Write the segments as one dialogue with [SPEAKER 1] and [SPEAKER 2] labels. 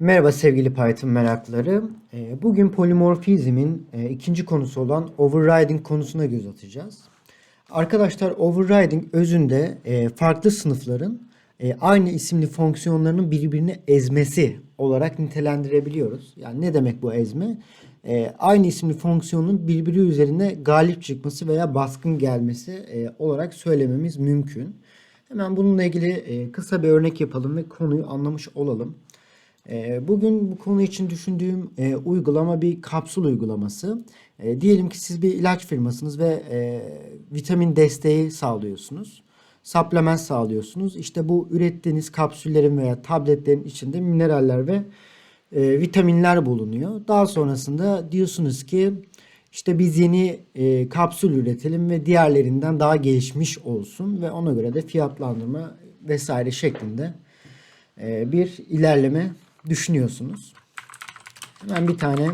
[SPEAKER 1] Merhaba sevgili Python meraklıları. Ee, Bugün polimorfizmin e, ikinci konusu olan overriding konusuna göz atacağız. Arkadaşlar overriding özünde e, farklı sınıfların e, aynı isimli fonksiyonlarının birbirini ezmesi olarak nitelendirebiliyoruz. Yani ne demek bu ezme? Aynı isimli fonksiyonun birbiri üzerine galip çıkması veya baskın gelmesi olarak söylememiz mümkün. Hemen bununla ilgili kısa bir örnek yapalım ve konuyu anlamış olalım. Ee, Bugün bu konu için düşündüğüm e, uygulama bir kapsül uygulaması. E, diyelim ki siz bir ilaç firmasınız ve e, vitamin desteği sağlıyorsunuz. Supplement sağlıyorsunuz. İşte bu ürettiğiniz kapsüllerin veya tabletlerin içinde mineraller ve e, vitaminler bulunuyor. Daha sonrasında diyorsunuz ki işte biz yeni kapsül üretelim ve diğerlerinden daha gelişmiş olsun ve ona göre de fiyatlandırma vesaire şeklinde bir ilerleme düşünüyorsunuz. Hemen bir tane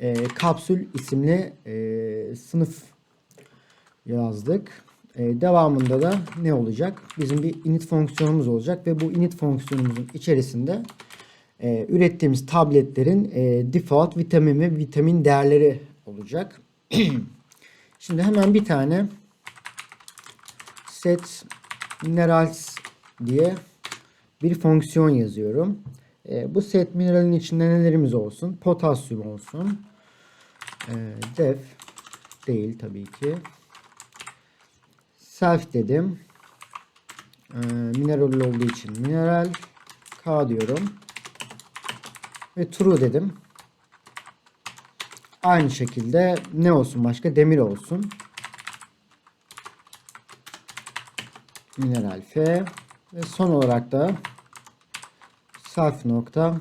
[SPEAKER 1] e, kapsül isimli e, sınıf yazdık. E, devamında da ne olacak? Bizim bir init fonksiyonumuz olacak ve bu init fonksiyonumuzun içerisinde e, ürettiğimiz tabletlerin e, default vitamin ve vitamin değerleri olacak. Şimdi hemen bir tane set minerals diye bir fonksiyon yazıyorum. E, bu set mineralin içinde nelerimiz olsun? Potasyum olsun. E, def değil tabii ki. Self dedim. E, mineral olduğu için mineral. K diyorum. Ve true dedim. Aynı şekilde ne olsun başka? Demir olsun. Mineral F. Ve son olarak da Self nokta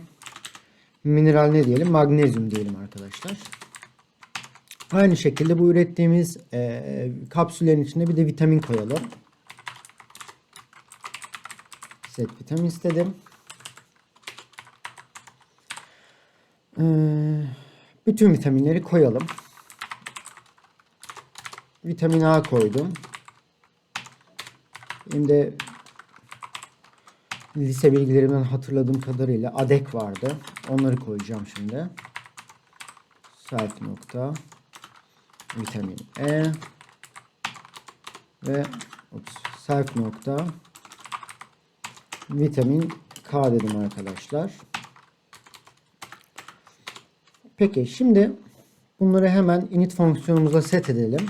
[SPEAKER 1] mineral ne diyelim? Magnezyum diyelim arkadaşlar. Aynı şekilde bu ürettiğimiz e, kapsüllerin içine bir de vitamin koyalım. Set vitamin istedim. E, bütün vitaminleri koyalım. Vitamin A koydum. De lise bilgilerimden hatırladığım kadarıyla adek vardı. Onları koyacağım şimdi. Self nokta vitamin E ve ups, self nokta vitamin K dedim arkadaşlar. Peki şimdi bunları hemen init fonksiyonumuza set edelim.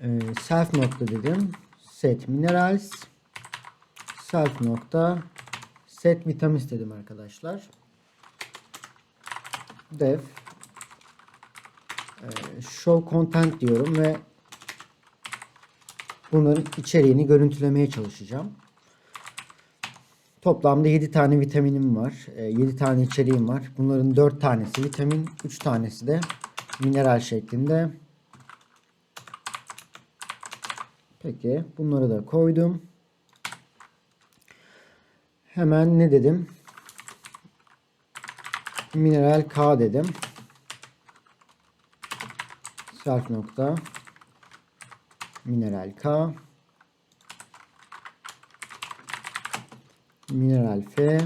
[SPEAKER 1] Ee, self nokta dedim. Set minerals self nokta set vitamin istedim arkadaşlar. Def e, show content diyorum ve bunların içeriğini görüntülemeye çalışacağım. Toplamda 7 tane vitaminim var. 7 tane içeriğim var. Bunların 4 tanesi vitamin, 3 tanesi de mineral şeklinde. Peki bunları da koydum. Hemen ne dedim? Mineral K dedim. Self nokta mineral K mineral F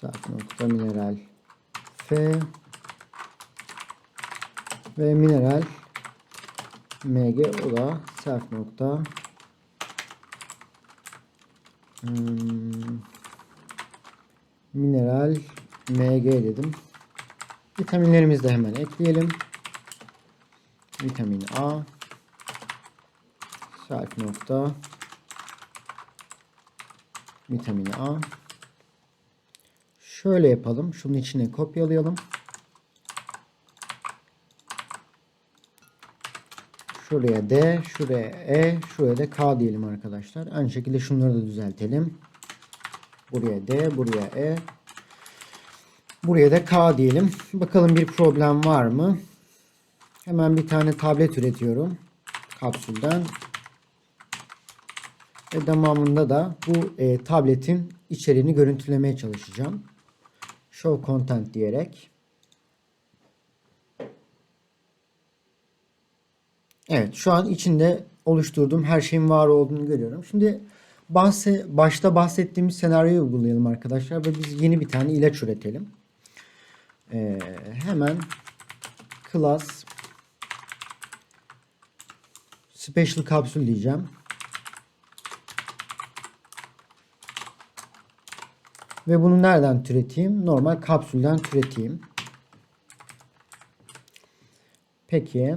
[SPEAKER 1] self nokta mineral F ve mineral MG o da self nokta Hmm. Mineral Mg dedim. Vitaminlerimizi de hemen ekleyelim. Vitamin A self nokta vitamin A şöyle yapalım. Şunun içine kopyalayalım. Şuraya D, şuraya E, şuraya da K diyelim arkadaşlar. Aynı şekilde şunları da düzeltelim. Buraya D, buraya E. Buraya da K diyelim. Bakalım bir problem var mı? Hemen bir tane tablet üretiyorum. Kapsülden. Ve devamında da bu e, tabletin içeriğini görüntülemeye çalışacağım. Show content diyerek. Evet şu an içinde oluşturduğum her şeyin var olduğunu görüyorum. Şimdi bahse, başta bahsettiğimiz senaryoyu uygulayalım arkadaşlar ve biz yeni bir tane ilaç üretelim. Ee, hemen class special kapsül diyeceğim. Ve bunu nereden türeteyim? Normal kapsülden türeteyim. Peki.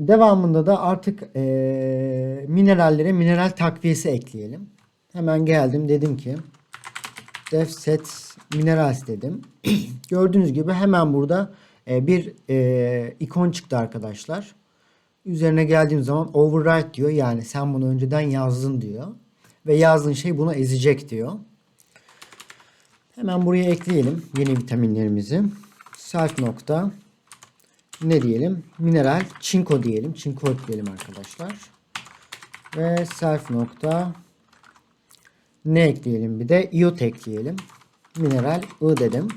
[SPEAKER 1] Devamında da artık eee, minerallere mineral takviyesi ekleyelim. Hemen geldim dedim ki def set minerals dedim. Gördüğünüz gibi hemen burada e, bir e, ikon çıktı arkadaşlar. Üzerine geldiğim zaman override diyor. Yani sen bunu önceden yazdın diyor. Ve yazdığın şey bunu ezecek diyor. Hemen buraya ekleyelim yeni vitaminlerimizi. Self nokta ne diyelim? Mineral çinko diyelim. Çinko ekleyelim arkadaşlar. Ve self nokta ne ekleyelim bir de iot ekleyelim. Mineral I dedim.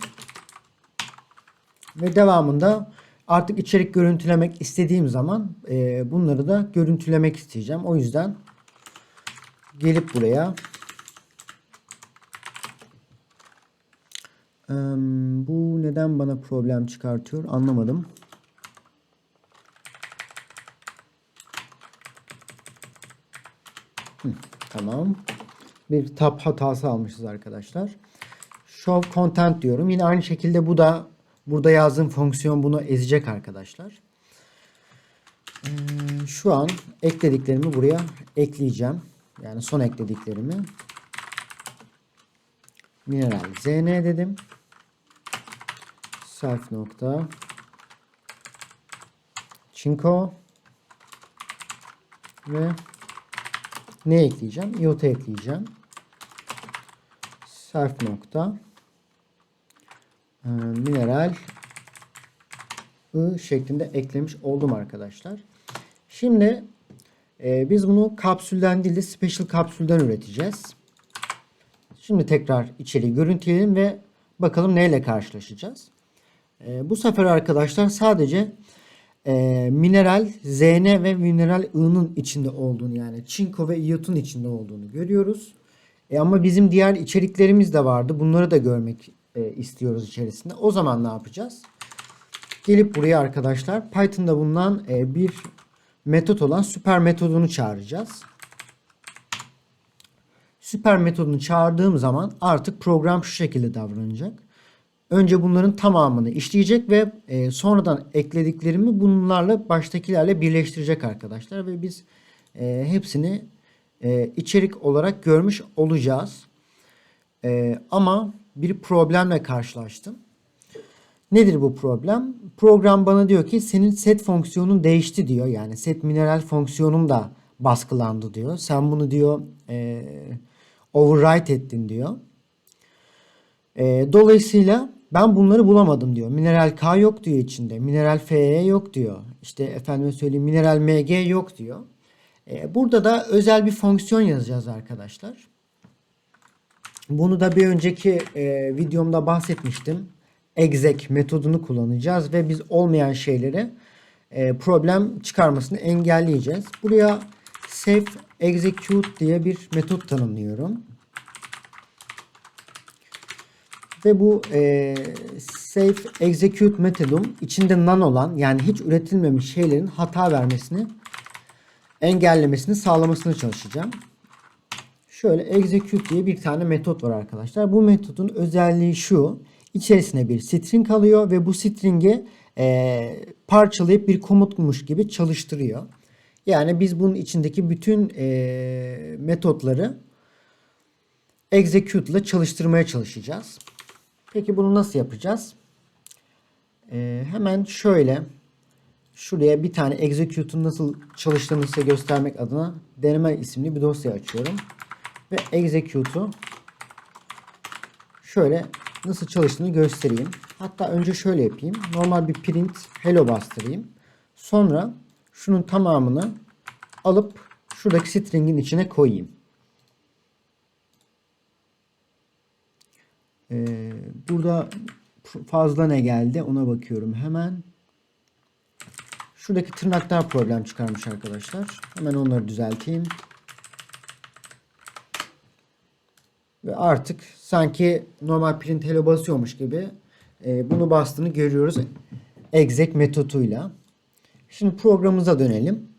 [SPEAKER 1] Ve devamında artık içerik görüntülemek istediğim zaman e, bunları da görüntülemek isteyeceğim. O yüzden gelip buraya Em, bu neden bana problem çıkartıyor anlamadım. Tamam. Bir tab hatası almışız arkadaşlar. Show content diyorum. Yine aynı şekilde bu da burada yazdığım fonksiyon bunu ezecek arkadaşlar. Ee, şu an eklediklerimi buraya ekleyeceğim. Yani son eklediklerimi. Mineral zn dedim. Self nokta. Çinko. Ve ne ekleyeceğim? iota ekleyeceğim. Self nokta. e, mineral I şeklinde eklemiş oldum arkadaşlar. Şimdi e, biz bunu kapsülden değil de special kapsülden üreteceğiz. Şimdi tekrar içeriği görüntüleyelim ve bakalım neyle karşılaşacağız. E, bu sefer arkadaşlar sadece e, mineral Zn ve mineral I'nın içinde olduğunu yani çinko ve iyotun içinde olduğunu görüyoruz. E, ama bizim diğer içeriklerimiz de vardı. Bunları da görmek e, istiyoruz içerisinde. O zaman ne yapacağız? Gelip buraya arkadaşlar Python'da bulunan e, bir metot olan süper metodunu çağıracağız. Süper metodunu çağırdığım zaman artık program şu şekilde davranacak. Önce bunların tamamını işleyecek ve e, sonradan eklediklerimi bunlarla baştakilerle birleştirecek arkadaşlar ve biz e, hepsini e, içerik olarak görmüş olacağız. E, ama bir problemle karşılaştım. Nedir bu problem? Program bana diyor ki senin set fonksiyonun değişti diyor. Yani set mineral fonksiyonun da baskılandı diyor. Sen bunu diyor e, overwrite ettin diyor. E, dolayısıyla ben bunları bulamadım diyor. Mineral K yok diyor içinde. Mineral Fe yok diyor. İşte efendime söyleyeyim mineral Mg yok diyor. E, burada da özel bir fonksiyon yazacağız arkadaşlar. Bunu da bir önceki e, videomda bahsetmiştim. Exec metodunu kullanacağız ve biz olmayan şeyleri e, problem çıkarmasını engelleyeceğiz. Buraya save execute diye bir metot tanımlıyorum. Ve bu e, save execute metodum içinde none olan yani hiç üretilmemiş şeylerin hata vermesini engellemesini sağlamasını çalışacağım. Şöyle execute diye bir tane metot var arkadaşlar. Bu metodun özelliği şu. İçerisine bir string alıyor ve bu string'i e, parçalayıp bir komutmuş gibi çalıştırıyor. Yani biz bunun içindeki bütün e, metotları execute ile çalıştırmaya çalışacağız. Peki bunu nasıl yapacağız? E, hemen şöyle şuraya bir tane execute'un nasıl çalıştığını size göstermek adına deneme isimli bir dosya açıyorum. Ve execute'u şöyle nasıl çalıştığını göstereyim. Hatta önce şöyle yapayım. Normal bir print hello bastırayım. Sonra şunun tamamını alıp şuradaki string'in içine koyayım. Ee, burada fazla ne geldi ona bakıyorum hemen. Şuradaki tırnaklar problem çıkarmış arkadaşlar. Hemen onları düzelteyim. Ve artık sanki normal print hello basıyormuş gibi e, bunu bastığını görüyoruz exec metoduyla. Şimdi programımıza dönelim.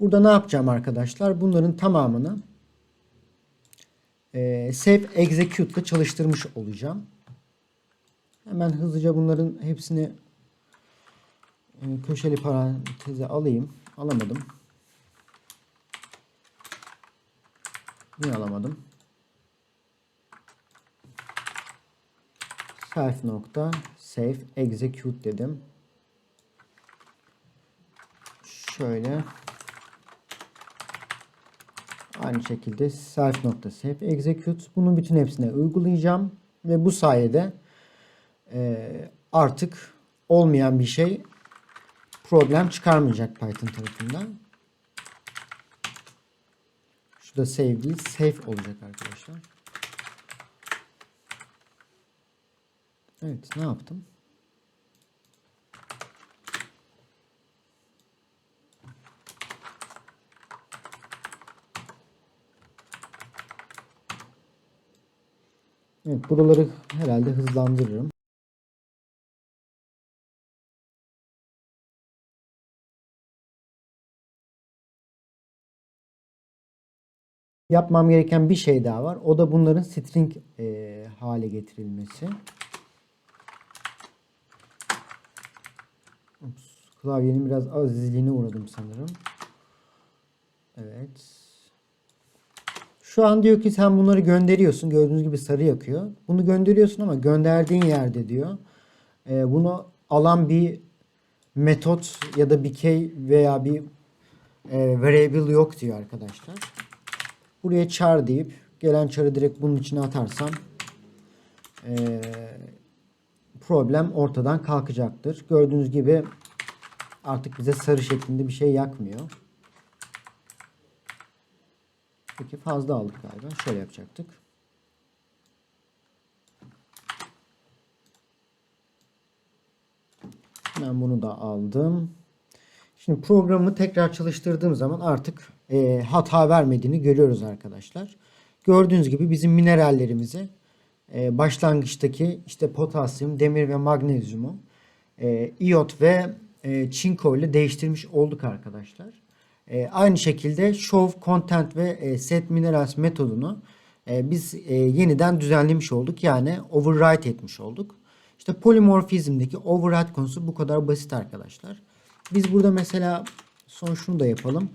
[SPEAKER 1] Burada ne yapacağım arkadaşlar? Bunların tamamını e, save execute ile çalıştırmış olacağım. Hemen hızlıca bunların hepsini e, köşeli paranteze alayım. Alamadım. Niye alamadım? Self nokta save execute dedim. Şöyle aynı şekilde self nokta save execute bunun bütün hepsine uygulayacağım ve bu sayede e, artık olmayan bir şey problem çıkarmayacak Python tarafından. Şurada save değil safe olacak arkadaşlar. Evet ne yaptım? Evet buraları herhalde hızlandırırım. Yapmam gereken bir şey daha var. O da bunların string e, hale getirilmesi. Ups, klavyenin biraz azizliğine uğradım sanırım. Evet. Şu an diyor ki sen bunları gönderiyorsun. Gördüğünüz gibi sarı yakıyor. Bunu gönderiyorsun ama gönderdiğin yerde diyor. E, bunu alan bir metot ya da bir key veya bir e, variable yok diyor arkadaşlar. Buraya char deyip gelen char'ı direkt bunun içine atarsam e, problem ortadan kalkacaktır. Gördüğünüz gibi artık bize sarı şeklinde bir şey yakmıyor. Peki fazla aldık galiba. Şöyle yapacaktık. Ben bunu da aldım. Şimdi programı tekrar çalıştırdığım zaman artık e, hata vermediğini görüyoruz arkadaşlar. Gördüğünüz gibi bizim minerallerimizi e, başlangıçtaki işte potasyum, demir ve magnezyumu e, iot ve e, çinko ile değiştirmiş olduk arkadaşlar. E, aynı şekilde show content ve e, set minerals metodunu e, biz e, yeniden düzenlemiş olduk. Yani override etmiş olduk. İşte polimorfizmdeki override konusu bu kadar basit arkadaşlar. Biz burada mesela son şunu da yapalım.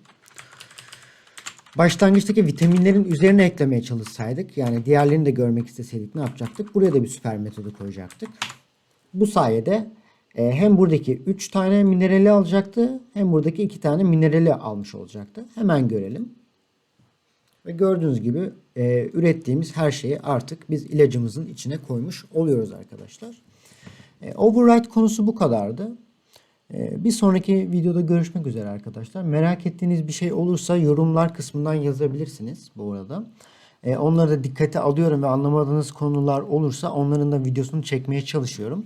[SPEAKER 1] Başlangıçtaki vitaminlerin üzerine eklemeye çalışsaydık yani diğerlerini de görmek isteseydik ne yapacaktık? Buraya da bir süper metodu koyacaktık. Bu sayede hem buradaki 3 tane minerali alacaktı hem buradaki 2 tane minerali almış olacaktı. Hemen görelim. Ve gördüğünüz gibi e, ürettiğimiz her şeyi artık biz ilacımızın içine koymuş oluyoruz arkadaşlar. E, override konusu bu kadardı. E, bir sonraki videoda görüşmek üzere arkadaşlar. Merak ettiğiniz bir şey olursa yorumlar kısmından yazabilirsiniz bu arada. E, onları da dikkate alıyorum ve anlamadığınız konular olursa onların da videosunu çekmeye çalışıyorum.